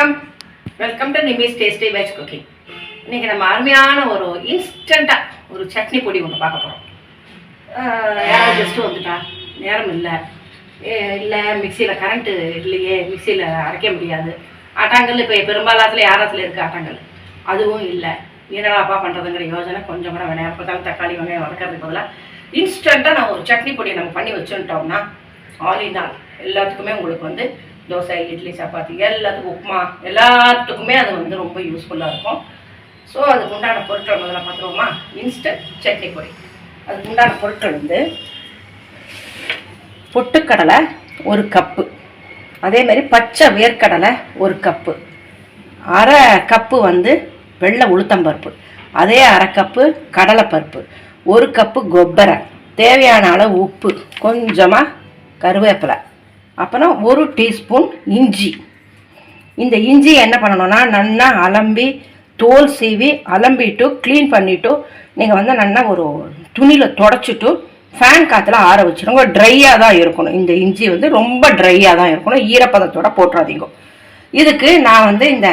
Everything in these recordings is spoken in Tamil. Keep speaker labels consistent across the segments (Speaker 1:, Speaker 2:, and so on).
Speaker 1: வணக்கம். Welcome to Nimis tasty veg cooking இன்னைக்கு நம்ம அருமையான ஒரு இன்ஸ்டண்ட்டாக ஒரு சட்னி பொடி ஒன்று பார்க்க போகிறோம் யாராவது கெஸ்ட்டு வந்துட்டா? நேரம் இல்லை. இல்லை மிக்சியில் கரண்ட்டு இல்லையே மிக்சியில் அரைக்க முடியாது. ஆட்டாங்கல் இப்போ பெரும்பாலாத்துல யாராத்துல இருக்குது ஆட்டாங்கல். அதுவும் இல்லை. என்னடாப்பா பண்ணுறதுங்கிற யோஜனை கொஞ்சம் கூட வேணாம். பார்த்தாலும் தக்காளி வெங்காயம் வதக்கிறதுக்கு பதிலாக இன்ஸ்டண்ட்டாக நான் ஒரு சட்னி பொடியை நம்ம பண்ணி வச்சுட்டோம்னா ஆல் இன் ஆல் எல்லாத்துக்குமே உங்களுக்கு வந்து தோசை இட்லி சப்பாத்தி எல்லாத்துக்கும் உப்புமா எல்லாத்துக்குமே அது வந்து ரொம்ப யூஸ்ஃபுல்லாக இருக்கும். ஸோ அதுக்கு உண்டான பொருட்கள் முதல்ல பார்த்துருவோமா? இன்ஸ்டன்ட் சட்னி பொடி. அதுக்கு உண்டான பொருட்கள் வந்து பொட்டுக்கடலை ஒரு கப்பு. அதே மாதிரி பச்சை வேர்க்கடலை ஒரு கப்பு. அரை கப்பு வந்து வெள்ளை உளுத்தம்பருப்பு அதே அரை கப்பு கடலைப்பருப்பு ஒரு கப்பு கொப்பரை. தேவையான அளவு உப்பு. கொஞ்சமாக கருவேப்பிலை. அப்புறம் ஒரு டீஸ்பூன் இஞ்சி. இந்த இஞ்சி என்ன பண்ணணும்னா நல்லா அலம்பி தோல் சீவி அலம்பிட்டு க்ளீன் பண்ணிவிட்டு நீங்கள் வந்து நல்லா ஒரு துணியில் தொடச்சிட்டு ஃபேன் காற்றுல ஆற வச்சுருங்க. ட்ரையாக தான் இருக்கணும். இந்த இஞ்சி வந்து ரொம்ப ட்ரையாக தான் இருக்கணும். ஈரப்பதத்தோட போட்டுறாதீங்க. இதுக்கு நான் வந்து இந்த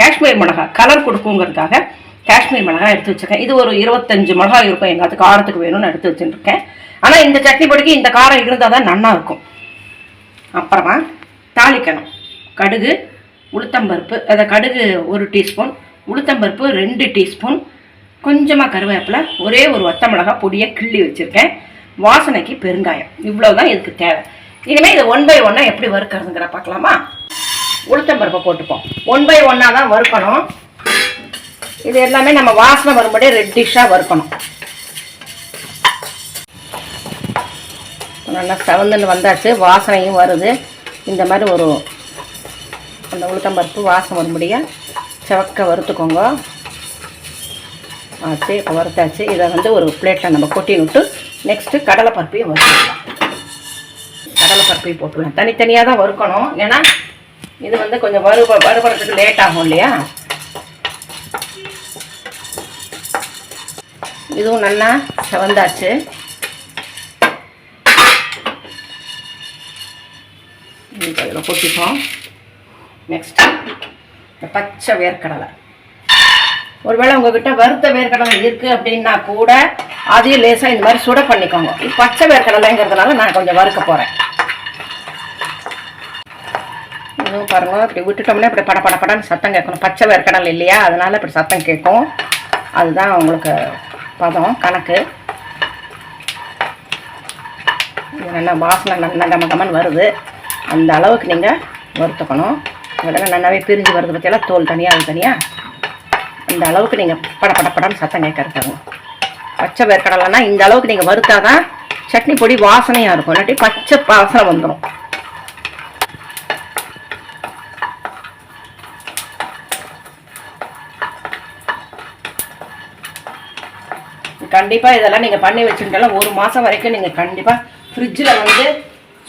Speaker 1: காஷ்மீர் மிளகாய் கலர் கொடுக்குங்கிறதுக்காக காஷ்மீர் மிளகாய் எடுத்து வச்சிருக்கேன். இது ஒரு இருபத்தஞ்சு மிளகாய் இருக்கும். எங்காத்துக்கு காரத்துக்கு வேணும்னு எடுத்து வச்சுருக்கேன். ஆனால் இந்த சட்னி பொடிக்கு இந்த காரம் இருந்தால் தான் நல்லா இருக்கும். அப்புறமா தாளிக்கணும். கடுகு உளுத்தம்பருப்பு அதை கடுகு ஒரு டீஸ்பூன் உளுத்தம்பருப்பு ரெண்டு டீஸ்பூன் கொஞ்சமாக கருவேப்பிலை ஒரே ஒரு ஒத்த மிளகாய் பொடியை கிள்ளி வச்சுருக்கேன். வாசனைக்கு பெருங்காயம். இவ்வளோ தான் இதுக்கு தேவை. இனிமேல் இதை ஒன் பை ஒன்னாக எப்படி வறுக்கிறதுங்கிற பார்க்கலாமா? உளுத்தம்பருப்பை போட்டுப்போம். ஒன் பை ஒன்னாக தான் வறுக்கணும். இது எல்லாமே நம்ம வாசனை வரும்படியே ரெட்டிஷாக வறுக்கணும். நல்லா செவந்துன்னு வந்தாச்சு வாசனையும் வருது. இந்த மாதிரி ஒரு அந்த உளுத்தம்பருப்பு வாசனை வரும்படியாக செவக்க வறுத்துக்கோங்க. ஆச்சு இப்போ வறுத்தாச்சு. இதை வந்து ஒரு பிளேட்டில் நம்ம கொட்டி விட்டு நெக்ஸ்ட்டு கடலைப்பருப்பையும் வறுத்துக்கலாம். கடலைப்பருப்பையும் போட்டுக்கலாம். தனித்தனியாக தான் வறுக்கணும். ஏன்னா இது வந்து கொஞ்சம் வறு வறுபடுறதுக்கு லேட் ஆகும் இல்லையா? இதுவும் நல்லா செவந்தாச்சு. இப்போ இதில் கொட்டிப்போம் இந்த பச்சை வேர்க்கடலை. ஒருவேளை உங்ககிட்ட வறுத்த வேர்க்கடலை இருக்குது அப்படின்னா கூட அதையும் லேசாக இந்த மாதிரி சுட பண்ணிக்கோங்க. பச்சை வேர்க்கடலைங்கிறதுனால நான் கொஞ்சம் வறுக்க போகிறேன் இதுவும் பாருங்கள் இப்படி விட்டுட்டோம்னா இப்படி பட பட படன்னு சத்தம் கேட்கணும். பச்சை வேர்க்கடலை இல்லையா? அதனால் இப்படி சத்தம் கேட்கும். அதுதான் உங்களுக்கு பதம் கணக்கு. இது நல்லா வாசனை நல்லா கம கமன்னு வருது. அந்த அளவுக்கு நீங்கள் வறுத்துக்கணும். அதெல்லாம் நல்லாவே பிரிஞ்சு வருது பற்றியெல்லாம் தோல் தனியாக அது தனியாக அந்த அளவுக்கு நீங்கள் பட பட படன்னு சத்தம் கேட்கறதுங்க பச்சை வேர்க்கடலைன்னா இந்த அளவுக்கு நீங்கள் வறுத்தாதான் சட்னி பொடி வாசனையாக இருக்கும். இல்லாட்டி பச்சை வாசனை வந்துடும் கண்டிப்பாக இதெல்லாம் நீங்கள் பண்ணி வச்சுட்டாலும் ஒரு மாதம் வரைக்கும் நீங்கள் கண்டிப்பாக ஃப்ரிட்ஜில் வந்து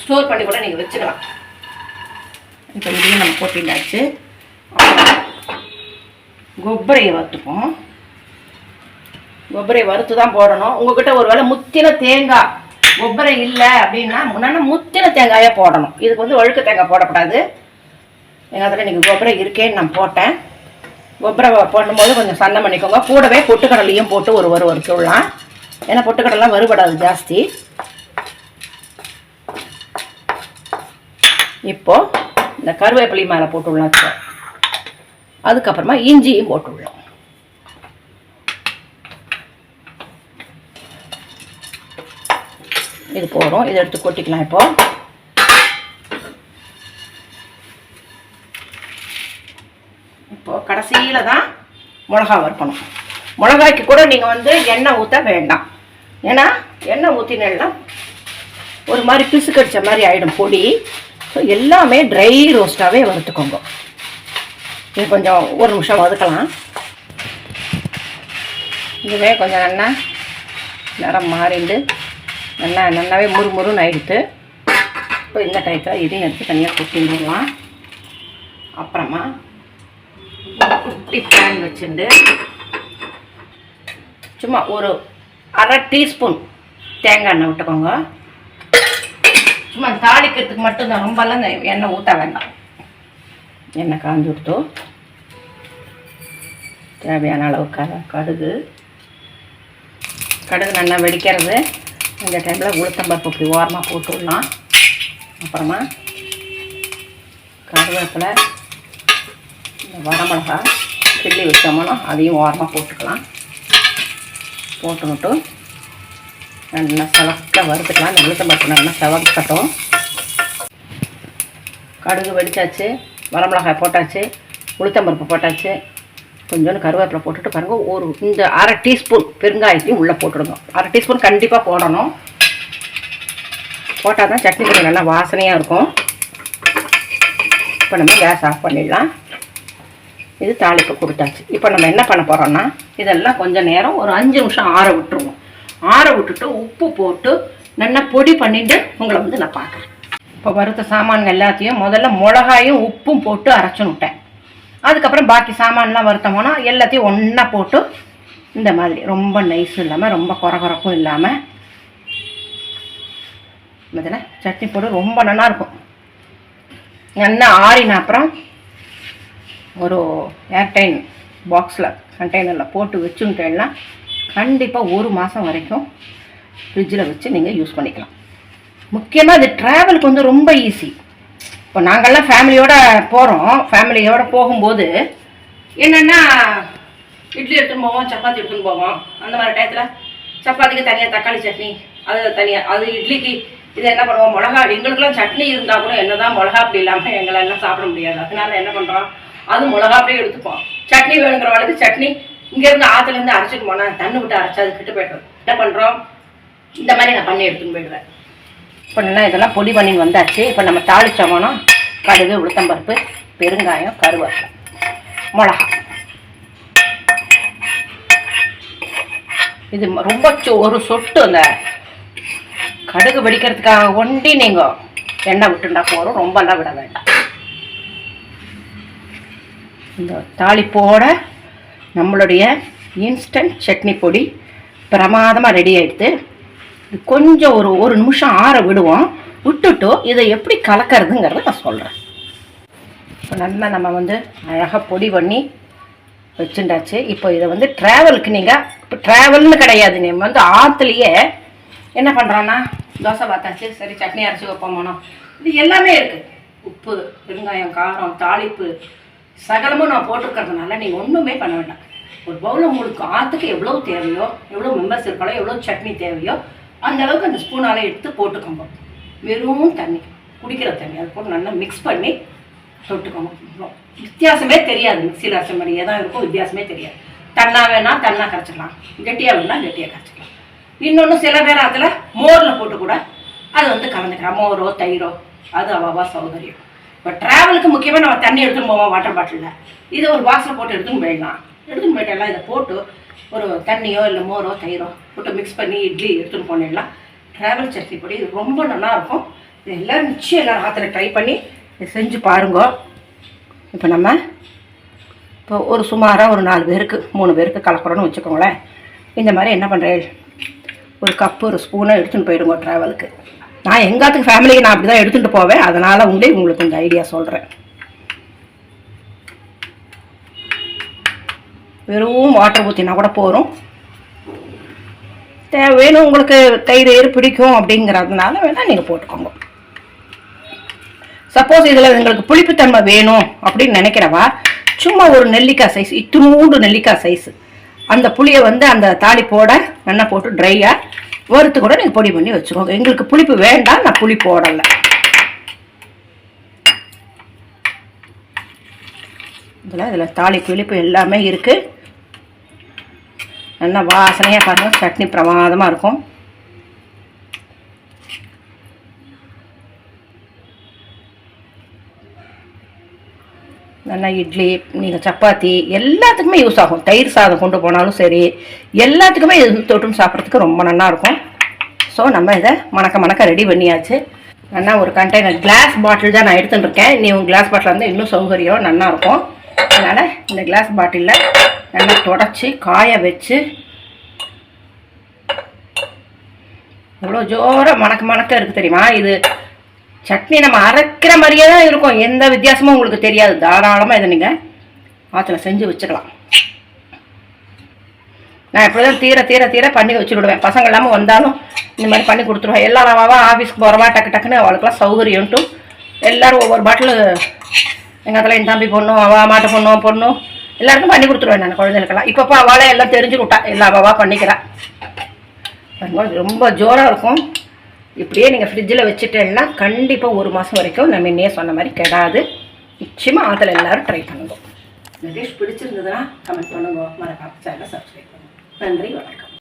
Speaker 1: ஸ்டோர் பண்ணி கூட நீங்கள் வச்சுக்கலாம். இப்போ இதையும் நம்ம போட்டிண்டாச்சு கொப்பரையை வறுத்துப்போம். கொப்பரையை வறுத்து தான் போடணும். உங்ககிட்ட ஒரு வேளை முத்தின தேங்காய் கொப்பரை இல்லை அப்படின்னா முன்னாடி முத்தின தேங்காயாக போடணும். இதுக்கு வந்து ஒழுக்க தேங்காய் போடக்கூடாது எங்கள் அதில் நீங்கள் கொப்பரை இருக்கேன்னு நான் போட்டேன். கொப்பரை போடும்போது கொஞ்சம் சன்னம் பண்ணிக்கோங்க. கூடவே பொட்டுக்கடலையும் போட்டு ஒரு ஒரு ஒரு சொல்லலாம் ஏன்னா பொட்டுக்கடலாம் வருபடாது ஜாஸ்தி. இப்போ இந்த கருவேப்பிலை மேலே போட்டுடலாம் சார் அதுக்கப்புறமா இஞ்சியும் போட்டு விடலாம் இது போகிறோம் இதை எடுத்து கொட்டிக்கலாம் இப்போ. இப்போ கடைசியில் தான் மிளகா வறுக்கணும். மிளகாய்க்கு கூட நீங்கள் வந்து எண்ணெய் ஊற்ற வேண்டாம். ஏன்னா எண்ணெய் ஊற்றினா ஒரு மாதிரி பிசு கடிச்ச மாதிரி ஆகிடும் பொடி. ஸோ எல்லாமே ட்ரை ரோஸ்ட்டாகவே வறுத்துக்கோங்க. இது கொஞ்சம் ஒரு நிமிஷம் வதக்கலாம். இதுவே கொஞ்சம் நல்லா நிறம் மாறிண்டு நல்லா நல்லாவே முறுமுறுன்னு ஆகிடுத்து இப்போ இந்த டயத்தில் இதையும் எடுத்து தனியாக கொட்டிடலாம் அப்புறமா குட்டி பேன் வச்சுட்டு சும்மா ஒரு அரை டீஸ்பூன் தேங்காய் எண்ணெய் விட்டுக்கோங்க. சும்மா தாளிக்கிறதுக்கு மட்டும்தான். ரொம்பலாம் இந்த எண்ணெய் ஊற்ற வேண்டாம். எண்ணெய் காஞ்சி கொடுத்தோ. தேவையான அளவுக்காக கடுகு. கடுகு நல்லா வெடிக்கிறது. இந்த டைமில் உளுத்தம்பருப்பு இப்படி ஓரமாக போட்டு விடலாம். அப்புறமா கருவேப்பிலை இந்த வரமிளகா கிள்ளி வச்சோம்னா அதையும் ஓரமாக போட்டுக்கலாம். போட்டுக்கிட்டு நல்லா செவக்க வறுத்துக்கலாம். இந்த உளுத்தம்பருப்பு நல்லா செவக்கட்டும். கடுகு வெடிச்சாச்சு வரமிளகாய் போட்டாச்சு உளுத்தம்பருப்பு போட்டாச்சு. கொஞ்சோண்டு கருவேப்பிலை போட்டுட்டு பாருங்கள் ஒரு இந்த அரை டீஸ்பூன் பெருங்காயத்தையும் உள்ளே போட்டுடுங்க. அரை டீஸ்பூன் கண்டிப்பாக போடணும். போட்டால் தான் சட்னி கொஞ்சம் நல்லா வாசனையாக இருக்கும். இப்போ நம்ம கேஸ் ஆஃப் பண்ணிடலாம். இது தாளிப்பு கொடுத்தாச்சு. இப்போ நம்ம என்ன பண்ண போகிறோம்னா இதெல்லாம் கொஞ்சம் நேரம் ஒரு அஞ்சு நிமிஷம் ஆற விட்டுருவோம். ஆற விட்டுட்டு உப்பு போட்டு நல்லா பொடி பண்ணிட்டு உங்களை வந்து நான் பார்க்குறேன். இப்போ வறுத்த சாமான்கள் எல்லாத்தையும் முதல்ல மிளகாயும் உப்பும் போட்டு அரைச்சுன்னு விட்டேன். அதுக்கப்புறம் பாக்கி சாமான்லாம் வறுத்தோம்னா எல்லாத்தையும் ஒன்றா போட்டு இந்த மாதிரி ரொம்ப நைஸ் இல்லாமல் ரொம்ப குறகுறப்பும் இல்லாமல் இதில் சட்னி போட்டு ரொம்ப நல்லா இருக்கும். நல்லா ஆறின அப்புறம் ஒரு ஏர்டைன் பாக்ஸில் கண்டெய்னரில் போட்டு வச்சுட்டேன்னா கண்டிப்பாக ஒரு மாதம் வரைக்கும் ஃப்ரிட்ஜில் வச்சு நீங்கள் யூஸ் பண்ணிக்கலாம். முக்கியமாக இது ட்ராவலுக்கு வந்து ரொம்ப ஈஸி இப்போ நாங்கள்லாம் ஃபேமிலியோடு போகிறோம் ஃபேமிலியோடு போகும்போது என்னென்னா இட்லி எடுத்துன்னு போவோம் சப்பாத்தி எடுத்துன்னு போவோம். அந்த மாதிரி டயத்தில் சப்பாத்திக்கு தனியாக தக்காளி சட்னி அது தனியாக அது இட்லிக்கு இது என்ன பண்ணுவோம் மிளகா எங்களுக்குலாம் சட்னி இருந்தால் கூட என்னதான் மிளகா அப்படி இல்லாமல் எங்களெல்லாம் சாப்பிட முடியாது. அதனால என்ன பண்ணுறோம் அது மிளகா அப்படியே எடுத்துப்போம். சட்னி வேணுங்கிறவளுக்கு சட்னி இங்கேருந்து ஆற்றுலேருந்து அரைச்சிட்டு போனால் தண்ணி விட்டு அரைச்சா அது கிட்ட போய்டும். என்ன பண்ணுறோம் இந்த மாதிரி நான் பண்ணி எடுத்துன்னு போயிடுவேன். இப்போ நல்லா இதெல்லாம் பொடி பண்ணி வந்தாச்சு. இப்போ நம்ம தாளிச்சோம்னா கடுகு உளுத்தம்பருப்பு பெருங்காயம் கருவேப்பிலை மிளகா. இது ரொம்ப ஒரு சொட்டு அந்த கடுகு வெடிக்கிறதுக்காக ஒண்டி நீங்கள் எண்ணெய் விட்டுண்டா போகிறோம் ரொம்பலாம் விட வேண்டாம். இந்த தாளிப்போட நம்மளுடைய இன்ஸ்டன்ட் சட்னி பொடி பிரமாதமாக ரெடி ஆகிடுது கொஞ்சம் ஒரு ஒரு நிமிஷம் ஆற விடுவோம். விட்டுட்டு இதை எப்படி கலக்கிறதுங்கிறத நான் சொல்கிறேன் இப்போ நல்லா நம்ம வந்து அழகாக பொடி பண்ணி வச்சுட்டாச்சு. இப்போ இதை வந்து ட்ராவலுக்கு நீங்கள் இப்போ ட்ராவல்னு கிடையாது. நம்ம வந்து ஆற்றுலையே என்ன பண்ணுறோன்னா தோசை பார்த்தாச்சு சரி சட்னி அரைச்சி வைப்போம் போனோம் இது எல்லாமே இருக்குது உப்பு வெங்காயம் காரம் தாளிப்பு சகலமும் நான் போட்டிருக்கறதுனால நீங்கள் ஒன்றுமே பண்ண வேண்டாம். ஒரு பவுலில் உங்களுக்கு ஆற்றுக்கு எவ்வளோ தேவையோ எவ்வளோ மெம்பர்ஸ் இருக்காளோ எவ்வளோ சட்னி தேவையோ அந்த அளவுக்கு அந்த ஸ்பூனால் எடுத்து போட்டுக்கோங்க. வெறும் தண்ணி. குடிக்கிற தண்ணி. அது போட்டு நல்லா மிக்ஸ் பண்ணி தொட்டுக்கோங்க. வித்தியாசமே தெரியாது. மிக்சியில் அரைச்ச மாதிரியே தான் இருக்கும். வித்தியாசமே தெரியாது. தண்ணா வேணா தண்ணா கரைச்சிக்கலாம். கெட்டியாக வேணா கெட்டியாக கரைச்சிக்கலாம். இன்னொன்று சில பேர் அதில் மோரில் போட்டு கூட அது வந்து கலந்துக்கலாம். மோரோ தயிரோ. அது அவாவா சௌகரியம். இப்போ ட்ராவலுக்கு முக்கியமாக நம்ம தண்ணி எடுத்துன்னு போவோம் வாட்டர் பாட்டிலில் இதை ஒரு பாக்ஸில் போட்டு எடுத்துன்னு போயிடலாம். எடுத்துன்னு போயிட்டெல்லாம் இதை போட்டு ஒரு தண்ணியோ இல்லை மோரோ தயிரோ போட்டு மிக்ஸ் பண்ணி இட்லி எடுத்துன்னு போனிடலாம். ட்ராவல் சட்னி பொடி இது ரொம்ப நல்லாயிருக்கும் இது எல்லோரும் நிச்சயம் எல்லோரும் ஆற்றுல ட்ரை பண்ணி இதை செஞ்சு பாருங்க. இப்போ நம்ம இப்போ ஒரு சுமாராக ஒரு நாலு பேருக்கு மூணு பேருக்கு கலக்கிறோன்னு வச்சுக்கோங்களேன். இந்த மாதிரி என்ன பண்ணுறேன் ஒரு கப்பு ஒரு ஸ்பூனை எடுத்துன்னு போயிடுங்க ட்ராவலுக்கு நான் எங்காத்துக்கு ஃபேமிலிக்கு நான் அப்படி தான் எடுத்துகிட்டு போவேன். அதனால் உண்டே உங்களுக்கு இந்த ஐடியா சொல்கிறேன் வெறும் வாட்டர் ஊற்றினா கூட போகிறோம் தே வேணும் உங்களுக்கு தயிர் ஏறு பிடிக்கும் அப்படிங்கிறதுனால வேணால் நீங்கள் போட்டுக்கோங்க. சப்போஸ் இதில் எங்களுக்கு புளிப்புத்தன்மை வேணும் அப்படின்னு நினைக்கிறவா சும்மா ஒரு நெல்லிக்காய் சைஸ் இத்தினூண்டு நெல்லிக்காய் சைஸ் அந்த புளியை வந்து அந்த தாளிப்போட நல்லா போட்டு ட்ரையாக வறுத்து கூட நீங்கள் பொடி பண்ணி வச்சுக்கோங்க. எங்களுக்கு புளிப்பு வேண்டாம் நான் புளி போடலை. இதில் இதில் தாளி புளிப்பு எல்லாமே இருக்குது நல்லா வாசனையாக பாருங்கள் சட்னி பிரமாதமாக இருக்கும். நல்லா இட்லி நீங்கள் சப்பாத்தி எல்லாத்துக்குமே யூஸ் ஆகும். தயிர் சாதம் கொண்டு போனாலும் சரி எல்லாத்துக்குமே இது தொட்டும் சாப்பிட்றதுக்கு ரொம்ப நல்லா இருக்கும். ஸோ நம்ம இதை மணக்க மணக்க ரெடி பண்ணியாச்சு. நல்லா ஒரு கண்டெய்னர் கிளாஸ் பாட்டில் தான் நான் எடுத்துட்டு இருக்கேன். நீ உங்கள் கிளாஸ் பாட்டில் வந்து இன்னும் சௌகரியம் நல்லாயிருக்கும் அதனால் இந்த கிளாஸ் பாட்டிலில் நல்லா தொடச்சி காய வச்சு எவ்வளோ ஜோராக மணக்க மணக்க இருக்குது தெரியுமா? இது சட்னி நம்ம அரைக்கிற மாதிரியே தான் இருக்கும். எந்த வித்தியாசமும் உங்களுக்கு தெரியாது. தாராளமாக இதை நீங்கள் ஆற்றுல செஞ்சு வச்சுக்கலாம். நான் இப்படி தான் தீர தீர தீர பண்ணி வச்சுடுவேன் பசங்க இல்லாமல் வந்தாலும் இந்த மாதிரி பண்ணி கொடுத்துருவேன். எல்லா ரவாவா ஆஃபீஸ்க்கு போகிறவா டக்கு டக்குன்னு அவளுக்குலாம் சௌகரியம்ட்டு எல்லோரும் ஒவ்வொரு பாட்டில் எங்கள் அதில் என் தம்பி பொண்ணும் அவள் மாட்டு பொண்ணும் பொண்ணும் எல்லாருக்கும் பண்ணி கொடுத்துருவேன் நான் குழந்தைகளுக்கெல்லாம். இப்போப்போ அவளே எல்லாம் தெரிஞ்சு விட்டா. எல்லா அவாவா பண்ணிக்கிறா. ரொம்ப ஜோராக இருக்கும். இப்படியே நீங்கள் ஃப்ரிட்ஜில் வச்சுட்டேன்னா கண்டிப்பாக ஒரு மாதம் வரைக்கும் நம்ம இன்னையே சொன்ன மாதிரி கெடாது. நிச்சயமாக ஆற்றுல எல்லாரும் ட்ரை பண்ணுங்க. இந்த டிஷ் பிடிச்சிருந்ததுன்னா கமெண்ட் பண்ணுங்க. மறக்காம சேனலை சப்ஸ்கிரைப் பண்ணுங்க. நன்றி வணக்கம்.